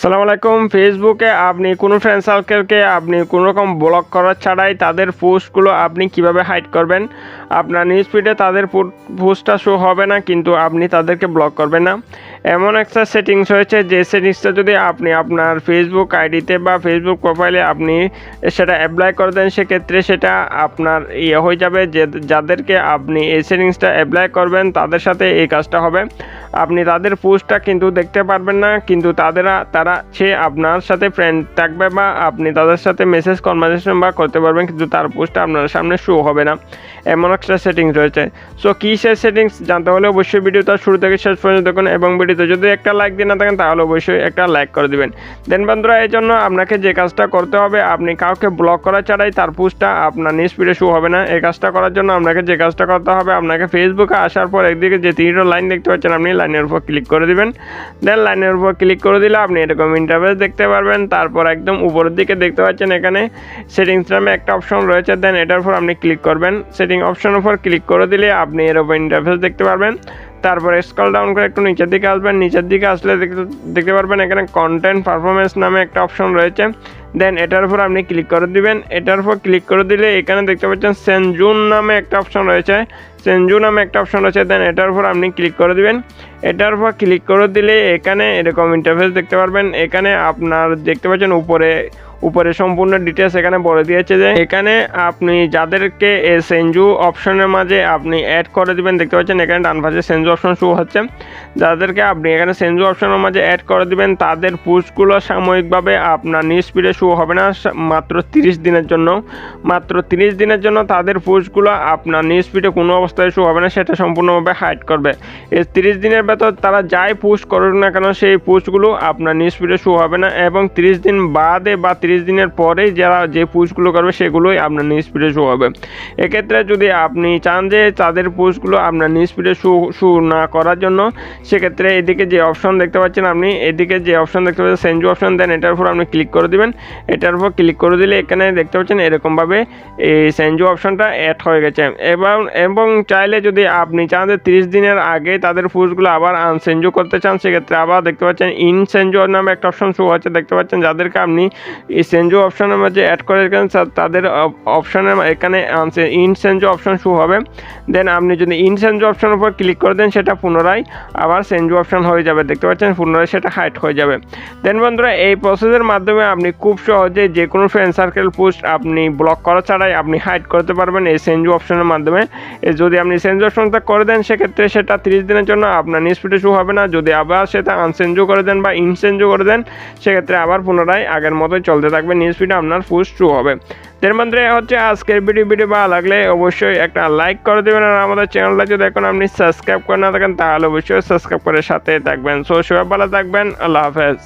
সালাম আলাইকুম। ফেসবুকে আপনি কোনো ফ্রেন্ড সার্কেলকে আপনি কোনো রকম ব্লক করার ছাড়াই তাদের পোস্টগুলো আপনি কীভাবে হাইড করবেন? আপনার নিউজ ফিডে তাদের পোস্টটা শো হবে না, কিন্তু আপনি তাদেরকে ব্লক করবেন না। এমন একটা সেটিংস হয়েছে যে সেটিংসটা যদি আপনি আপনার ফেসবুক আইডিতে বা ফেসবুক প্রোফাইলে আপনি সেটা অ্যাপ্লাই করে দেন, সেক্ষেত্রে সেটা আপনার ইয়ে হয়ে যাবে, যে যাদেরকে আপনি এই সেটিংসটা অ্যাপ্লাই করবেন, তাদের সাথে এই কাজটা হবে। আপনি তাদের পোস্টটা কিন্তু দেখতে পারবেন না, কিন্তু তাদেরা, তারা সে আপনার সাথে ফ্রেন্ড থাকবে বা আপনি তাদের সাথে মেসেজ কনভারসেশন বা করতে পারবেন, কিন্তু তার পোস্টটা আপনার সামনে শো হবে না। এমন একটা সেটিংস রয়েছে। সো কী সে সেটিংস জানতে হলে অবশ্যই ভিডিওটা শুরু থেকে শেষ পর্যন্ত দেখুন এবং ভিডিওতে যদি একটা লাইক দিয়ে না থাকেন, তাহলে অবশ্যই একটা লাইক করে দিবেন। দেন বন্ধুরা এই জন্য আপনাকে যে কাজটা করতে হবে, আপনি কাউকে ব্লক করা ছাড়াই তার পোস্টটা আপনার নিউজ ফিডে শো হবে না। এই কাজটা করার জন্য আপনাকে যে কাজটা করতে হবে, আপনাকে ফেসবুকে আসার পর একদিকে যে তিনটা লাইন দেখতে পাচ্ছেন, আপনি লাইনের উপর ক্লিক করে দিবেন। দেন লাইনের উপর ক্লিক করে দিলে আপনি এরকম ইন্টারভেস দেখতে পারবেন। তারপর একদম উপরের দিকে দেখতে পাচ্ছেন এখানে সেটিংস নামে একটা অপশন রয়েছে। দেন এটার উপর আপনি ক্লিক করবেন। সেটিং অপশনের উপর ক্লিক করে দিলে আপনি এর এরকম ইন্টারফেস দেখতে পারবেন। তারপরে স্কল ডাউন করে একটু নিচের দিকে আসবেন। নিচের দিকে আসলে দেখতে পারবেন এখানে কন্টেন্ট পারফরমেন্স নামে একটা অপশন রয়েছে। দেন এটার উপর আপনি ক্লিক করে দিবেন। এটার উপর ক্লিক করে দিলে এখানে দেখতে পাচ্ছেন সেনজুন নামে একটা অপশন রয়েছে। সেনজু নামে একটা অপশন রয়েছে। দেন এটার উপর আপনি ক্লিক করে দিবেন। এটার উপর ক্লিক করে দিলে এখানে এরকম ইন্টারফেস দেখতে পারবেন। এখানে আপনার দেখতে পাচ্ছেন উপরে উপরে সম্পূর্ণ ডিটেলস এখানে বলে দিয়েছে যে এখানে আপনি যাদেরকে সেঞ্জু অপশনের মাঝে আপনি অ্যাড করে দিবেন, দেখতে পাচ্ছেন এখানে ডান পাশে সেঞ্জু অপশন শুরু হচ্ছে। যাদেরকে আপনি এখানে সেঞ্জু অপশনের মাঝে অ্যাড করে দিবেন, তাদের পোস্টগুলো সাময়িকভাবে আপনার নিউজ ফিডে শো হবে না। মাত্র তিরিশ দিনের জন্য। মাত্র তিরিশ দিনের জন্য তাদের পোস্টগুলো আপনার নিউজ ফিডে কোনো অবস্থায় শো হবে না, সেটা সম্পূর্ণভাবে হাইড করবে। এই তিরিশ দিনের ভেতর তারা যাই পোস্ট করুক না কেন, সেই পোস্টগুলো আপনার নিউজ ফিডে শো হবে না এবং তিরিশ দিন বাদে বা তিরিশ দিনের পরে যারা যে পোস্টগুলো করবে, সেগুলোই আপনার নিউজ ফিডে শো হবে। এক্ষেত্রে যদি আপনি চান যে তাদের পোস্টগুলো আপনার নিউজ ফিডে শো শো না করার জন্য, সেক্ষেত্রে এদিকে যে অপশন দেখতে পাচ্ছেন আপনি, এদিকে যে অপশন দেখতে পাচ্ছেন সেঞ্জু অপশন দেন এটার উপর আপনি ক্লিক করে দিবেন। এটার উপর ক্লিক করে দিলে এখানে দেখতে পাচ্ছেন এরকমভাবে এই সেঞ্জু অপশনটা অ্যাড হয়ে গেছে। এবং এবং চাইলে যদি আপনি চান যে তিরিশ দিনের আগে তাদের পোস্টগুলো আবার আনসেঞ্জু করতে চান, সেক্ষেত্রে আবার দেখতে পাচ্ছেন ইন সেঞ্জু নামে একটা অপশন শো হচ্ছে। দেখতে পাচ্ছেন যাদেরকে আপনি এই সেঞ্জু অপশনের মাঝে অ্যাড করে রেখেছেন তাদের অপশনের এখানে আনসে ইন সেঞ্জু অপশন শো হবে। দেন আপনি যদি ইন সেঞ্জু অপশনের উপর ক্লিক করে দেন, সেটা পুনরায় আবার সেঞ্জু অপশন হয়ে যাবে। দেখতে পাচ্ছেন পুনরায় সেটা হাইট হয়ে যাবে। দেন বন্ধুরা, এই প্রসেসের মাধ্যমে আপনি খুব সহজে যে কোনো ফ্রেন্ড সার্কেল পোস্ট আপনি ব্লক করা ছাড়াই আপনি হাইড করতে পারবেন এই সেঞ্জু অপশনের মাধ্যমে। যদি আপনি সেঞ্জু অপশনটা করে দেন, সেক্ষেত্রে সেটা তিরিশ দিনের জন্য আপনার নিউজ ফিডে শো হবে না। যদি আবার সেটা আনসেঞ্জু করে দেন বা ইনসেঞ্জু করে দেন, সেক্ষেত্রে আবার পুনরায় আগের মতোই চলতে থাকবে নিউজ ফিডে আপনার পোস্ট শো হবে। এর মধ্যে হচ্ছে আজকের ভিডিও ভিডিও ভালো লাগলে অবশ্যই একটা লাইক করে দেবেন আর আমাদের চ্যানেলটা যদি এখন আপনি সাবস্ক্রাইব করে না থাকেন, তাহলে অবশ্যই সাবস্ক্রাইব করে সাথে থাকবেন। সো সবাই ভালো থাকবেন, আল্লাহ হাফেজ।